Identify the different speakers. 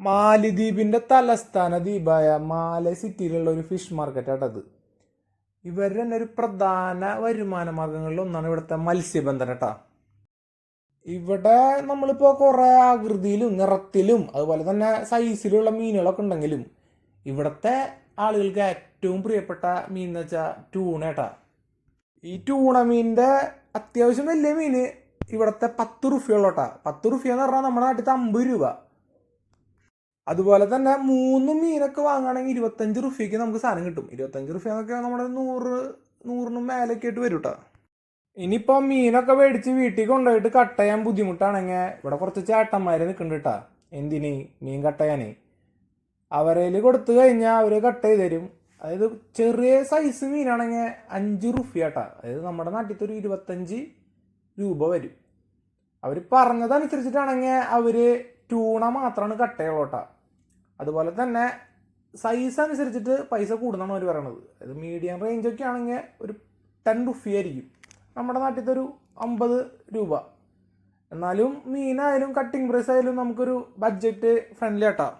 Speaker 1: മാലിദ്വീപിന്റെ തലസ്ഥാന ദ്വീപായ മാല സിറ്റിയിലുള്ള ഒരു ഫിഷ് മാർക്കറ്റ് ആട്ടത് ഇവരുടെ തന്നെ ഒരു പ്രധാന വരുമാന മാർഗങ്ങളിൽ ഒന്നാണ് ഇവിടുത്തെ മത്സ്യബന്ധനം കേട്ടാ ഇവിടെ നമ്മളിപ്പോൾ കുറേ ആകൃതിയിലും നിറത്തിലും അതുപോലെ തന്നെ സൈസിലുള്ള മീനുകളൊക്കെ ഉണ്ടെങ്കിലും ഇവിടുത്തെ ആളുകൾക്ക് ഏറ്റവും പ്രിയപ്പെട്ട മീൻ എന്ന് വെച്ചാൽ ട്യൂണ കേട്ടാ ഈ ട്യൂണ മീനിന്റെ അത്യാവശ്യം വലിയ മീന് ഇവിടുത്തെ പത്ത് റുഫിയുള്ളോട്ടാ പത്ത് റുഫിയ എന്ന് പറഞ്ഞാൽ നമ്മുടെ നാട്ടിൽ അമ്പത് രൂപ. അതുപോലെ തന്നെ മൂന്ന് മീനൊക്കെ വാങ്ങുകയാണെങ്കിൽ ഇരുപത്തഞ്ച് റുപ്യക്ക് നമുക്ക് സാധനം കിട്ടും. ഇരുപത്തഞ്ച് റുപ്യ എന്നൊക്കെ നമ്മുടെ നൂറ് നൂറിനും മേലൊക്കെ ആയിട്ട് വരും കേട്ടോ ഇനിയിപ്പോൾ മീനൊക്കെ മേടിച്ച് വീട്ടിൽ കൊണ്ടുപോയിട്ട് കട്ട് ചെയ്യാൻ ബുദ്ധിമുട്ടാണെങ്കിൽ ഇവിടെ കുറച്ച് ചേട്ടന്മാർ നിൽക്കുന്നുണ്ട് കേട്ടാ എന്തിന് മീൻ കട്ട് ചെയ്യാനേ? അവരേൽ കൊടുത്തു കഴിഞ്ഞാൽ അവർ കട്ട് ചെയ്ത് തരും. അതായത് ചെറിയ സൈസ് മീനാണെങ്കിൽ അഞ്ച് റുഫിയ കേട്ടോ അതായത് നമ്മുടെ നാട്ടിലത്തെ ഒരു ഇരുപത്തഞ്ച് രൂപ വരും. അവർ പറഞ്ഞതനുസരിച്ചിട്ടാണെങ്കിൽ അവർ ട്യൂണ മാത്രമാണ് കട്ട് ചെയ്യുള്ളൂ കേട്ടാ അതുപോലെ തന്നെ സൈസ് അനുസരിച്ചിട്ട് പൈസ കൂടുന്നതാണ് അവർ പറയണത്. അത് മീഡിയം റേഞ്ച് ഒക്കെ ആണെങ്കിൽ ഒരു ടെൻ റുഫി ആയിരിക്കും. നമ്മുടെ നാട്ടിലത്തെ ഒരു അമ്പത് രൂപ. എന്നാലും മീനായാലും കട്ടിങ് പ്രൈസ് ആയാലും നമുക്കൊരു ബഡ്ജറ്റ് ഫ്രണ്ട്ലി ആട്ടാ.